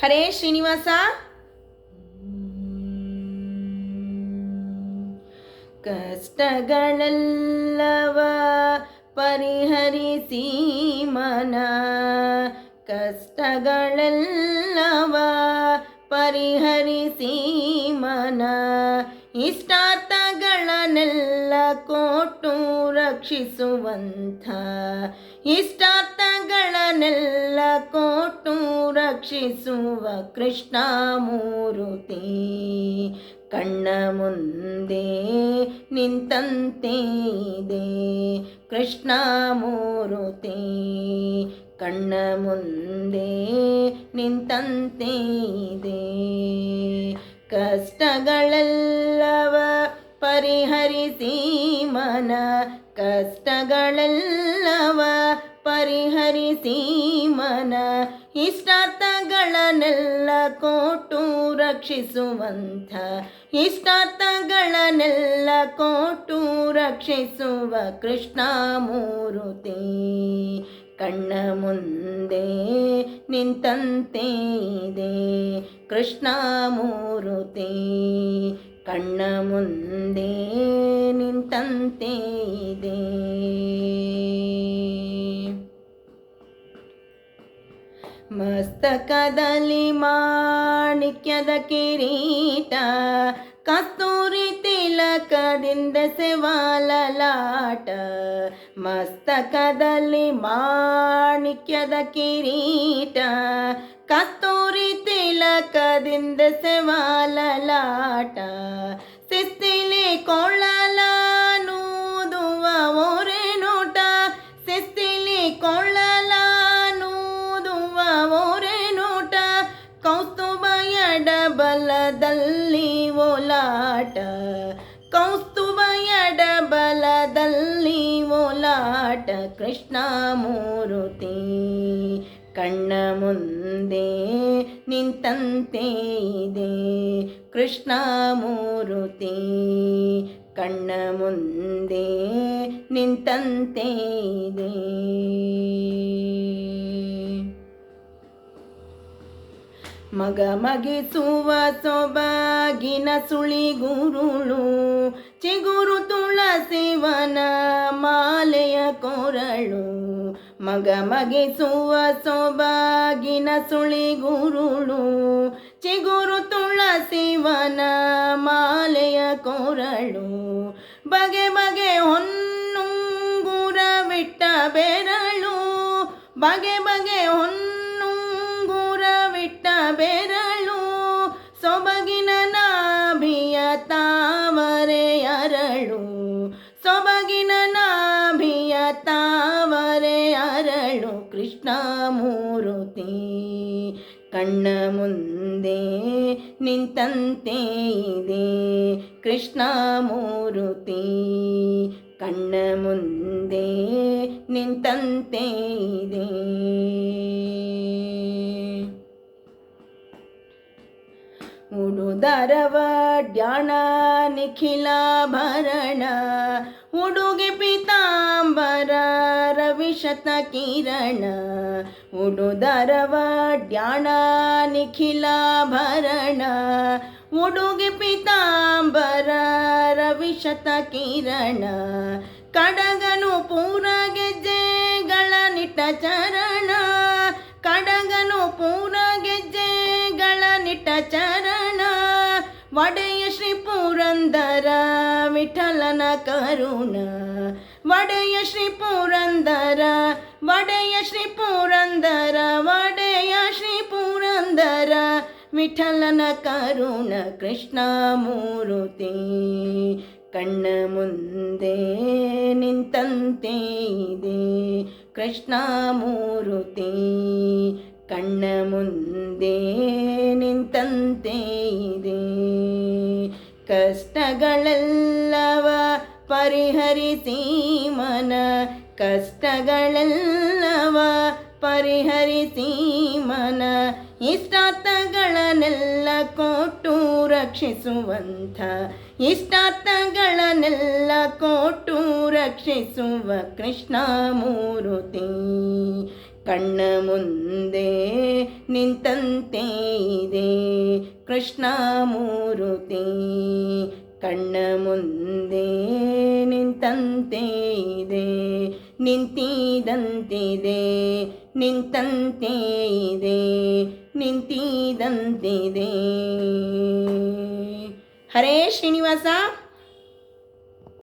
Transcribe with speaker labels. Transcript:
Speaker 1: ಹರೇ ಶ್ರೀನಿವಾಸ. ಕಷ್ಟಗಳೆಲ್ಲವ ಪರಿಹರಿಸಿ ಮನ. ಕಷ್ಟಗಳೆಲ್ಲವ ಪರಿಹರಿಸಿ ಮನ. ಇಷ್ಟಾರ್ಥಗಳನ್ನೆಲ್ಲ ಕೊಟ್ಟು ರಕ್ಷಿಸುವಂಥ ಇಷ್ಟಾರ್ಥಗಳನ್ನೆಲ್ಲ ಕೊಟ್ಟು ರಕ್ಷಿಸುವ ಕೃಷ್ಣ ಮೂರುತಿ. ಕಣ್ಣ ಮುಂದೆ ನಿಂತಂತೆ ಇದೆ ಕೃಷ್ಣ ಮೂರುತಿ. ಕಣ್ಣ ಮುಂದೆ ನಿಂತಂತೆ ಕಷ್ಟಗಳೆಲ್ಲವ ಪರಿಹರಿಸಿ ಮನ ಕಷ್ಟಗಳೆಲ್ಲವ ಪರಿಹರಿಸಿ ಮನ. ಇಷ್ಟಾರ್ಥಗಳನ್ನೆಲ್ಲ ಕೋಟು ರಕ್ಷಿಸುವಂಥ, ಇಷ್ಟಾರ್ಥಗಳನ್ನೆಲ್ಲ ಕೋಟು ರಕ್ಷಿಸುವ ಕೃಷ್ಣ ಮೂರುತಿ. ಕಣ್ಣ ಮುಂದೆ ನಿಂತಂತೆ ಇದೆ ಕೃಷ್ಣ ಮೂರುತಿ. ಕಣ್ಣ ಮುಂದೆ ನಿಂತಂತೆ ಇದೆ. ಮಸ್ತಕದಲ್ಲಿ ಮಾಣಿಕ್ಯದ ಕಿರೀಟ ಕಸ್ತೂರಿ ತಿಲಕದಿಂದ ಸೆವಾಲಲಾಟ. ಮಸ್ತಕದಲ್ಲಿ ಮಾಣಿಕ್ಯದ ಕಿರೀಟ ಕಸ್ತೂರಿ ತಿಲಕದಿಂದ ಸೆವಾಲಲಾಟ, ಸಿಸ್ತಿಲಿ ಕೊಳ್ಳಲಾನೂದುವ ಓರೆ ನೋಟ, ಸಿಸ್ತಿಲಿ ಕೊಳ್ಳಲಾನೂದುವ ಓರೆ ನೋಟ ಎಡಬಲದಲ್ಲಿ ಓಲಾಟ ಎಡಬಲದಲ್ಲಿ ಓಲಾಟ, ಕೃಷ್ಣ ಮೂರುತಿ. ಕಣ್ಣ ಮುಂದೆ ನಿಂತಂತೆ ಇದೆ ಕೃಷ್ಣ ಮೂರುತಿ. ಕಣ್ಣ ಮುಂದೆ ನಿಂತಂತೆ ಇದೆ. ಮಗ ಮಗಿಸುವ ಸೊಬಗಿನ ಸುಳಿಗುರುಳು ಚಿಗುರು ತುಳಸಿವನ ಮಾಲೆಯ ಕೊರಳು. ಮಗ ಮಗಿಸುವ ಸೊಬಗಿನ ಸುಳಿಗುರುಳು ಚಿಗುರು ತುಳಸಿವನ ಮಾಲೆಯ ಕೊರಳು. ಬಗೆ ಬಗೆ ಹೊನ್ನುಂಗುರ ಬಿಟ್ಟ ಬೆರಳು, ಬಗೆ ಬಗೆ ಹೊನ್ನುಂಗುರ ಕೃಷ್ಣ ಮೂರುತಿ, ಕಣ್ಣ ಮುಂದೆ ನಿಂತಂತೆ ಇದೆ. ಕೃಷ್ಣ ಮೂರುತಿ, ಕಣ್ಣ ಮುಂದೆ ನಿಂತಂತೆ ಇದೆ. ಉಡುದರವ ಡ್ಯಾಣ ನಿಖಿಲಾಭರಣ ಉಡುಗೆ ಪೀತಾಂಬರ ರವಿಶತ ಕಿರಣ ಉಡುದರವ ಡ್ಯಾಣ ನಿಖಿಲಾಭರಣ ಉಡುಗೆ ಪೀತಾಂಬರ ರವಿಶತ ಕಿರಣ, ಕಡಗನು ಪೂರ ಗೆಜ್ಜೆಗಳ ನಿಟ್ಟ ಚರಣ. ಕಡಗನು ಪೂರ ಗೆಜ್ಜೆಗಳ ನಿಟ್ಟ ಚರಣ. ಒಡೆಯ ಶ್ರೀ ಪುರಂದರ ವಿಠಲನ ಕರುಣ. ಒಡೆಯ ಶ್ರೀ ಪುರಂದರ, ಒಡೆಯ ಶ್ರೀ ಪುರಂದರ, ಒಡೆಯ ಶ್ರೀ ಪುರಂದರ ವಿಠಲನ ಕರುಣ. ಕೃಷ್ಣ ಮೂರುತಿ, ಕಣ್ಣ ಮುಂದೆ ನಿಂತಂತೆ ಇದೆ ಕೃಷ್ಣ ಮೂರುತಿ ಕಣ್ಣ ಮುಂದೆ ನಿಂತಂತೆ ಇದೆ. ಕಷ್ಟಗಳೆಲ್ಲವ ಪರಿಹರಿಸಿ ಮನ. ಕಷ್ಟಗಳೆಲ್ಲವ ಪರಿಹರಿಸಿ ಮನ. ಇಷ್ಟಾರ್ಥಗಳನ್ನೆಲ್ಲ ಕೊಟ್ಟು ರಕ್ಷಿಸುವಂಥ. ಇಷ್ಟಾರ್ಥಗಳನ್ನೆಲ್ಲ ಕೊಟ್ಟು ರಕ್ಷಿಸುವ ಕೃಷ್ಣ ಮೂರುತಿ ಕಣ್ಣ ಮುಂದೆ ನಿಂತಂತೆ ಇದೆ ಕೃಷ್ಣ ಮೂರುತಿ. ಕಣ್ಣ ಮುಂದೆ ನಿಂತಂತೆ ಇದೆ, ನಿಂತಿದಂತಿದೆ, ನಿಂತಂತೆ ಇದೆ, ನಿಂತಿದಂತಿದೆ. ಹರೇ ಶ್ರೀನಿವಾಸ.